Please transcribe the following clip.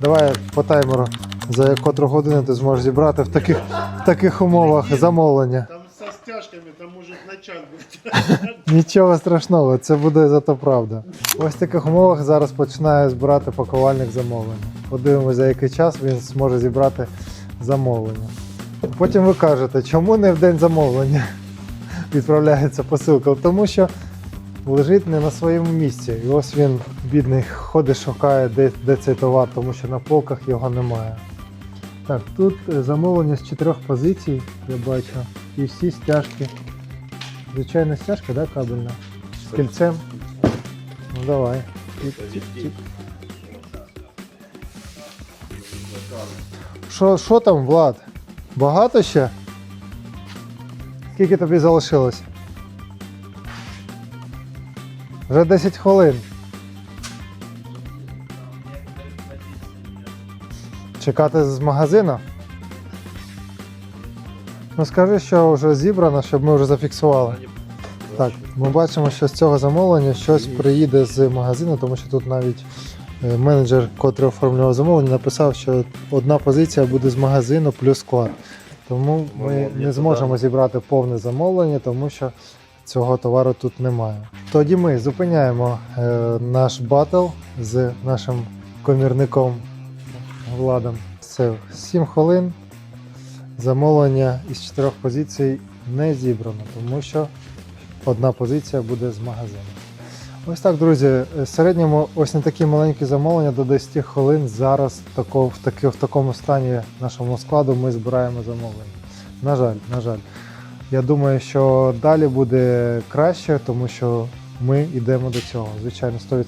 Давай по таймеру, за котру годину ти зможеш зібрати в таких, в таких умовах замовлення. Там со стяжками, там начать быть. Нічого страшного, це буде зато правда. Ось в таких умовах зараз починає збирати пакувальник замовлення. Подивимося, за який час він зможе зібрати замовлення. Потім ви кажете, чому не в день замовлення відправляється посилка? Тому що лежить не на своєму місці. І ось він, бідний, ходить, шукає, де, де цей товар, тому що на полках його немає. Так, тут е, замовлення з чотирьох позицій, я бачу, і всі стяжки. Звичайна стяжка, да, кабельна? З кільцем. Ну давай. Що, що там, Влад? Багато ще? Скільки тобі залишилось? Вже 10 хвилин. Чекати з магазину? Ну скажи, що вже зібрано, щоб ми вже зафіксували. Так, ми бачимо, що з цього замовлення щось приїде з магазину, тому що тут навіть е, менеджер, котрий оформлював замовлення, написав, що одна позиція буде з магазину плюс склад. Тому ми не зможемо зібрати повне замовлення, тому що цього товару тут немає. Тоді ми зупиняємо е, наш батл з нашим комірником Владом. Це 7 хвилин. Замовлення із чотирьох позицій не зібрано, тому що одна позиція буде з магазину. Ось так, друзі. е, В середньому ось на такі маленькі замовлення до 10 хвилин. Зараз тако, в, таки, в такому стані нашому складу ми збираємо замовлення. На жаль, на жаль. Я думаю, що далі буде краще, тому що ми йдемо до цього, звичайно, 100%.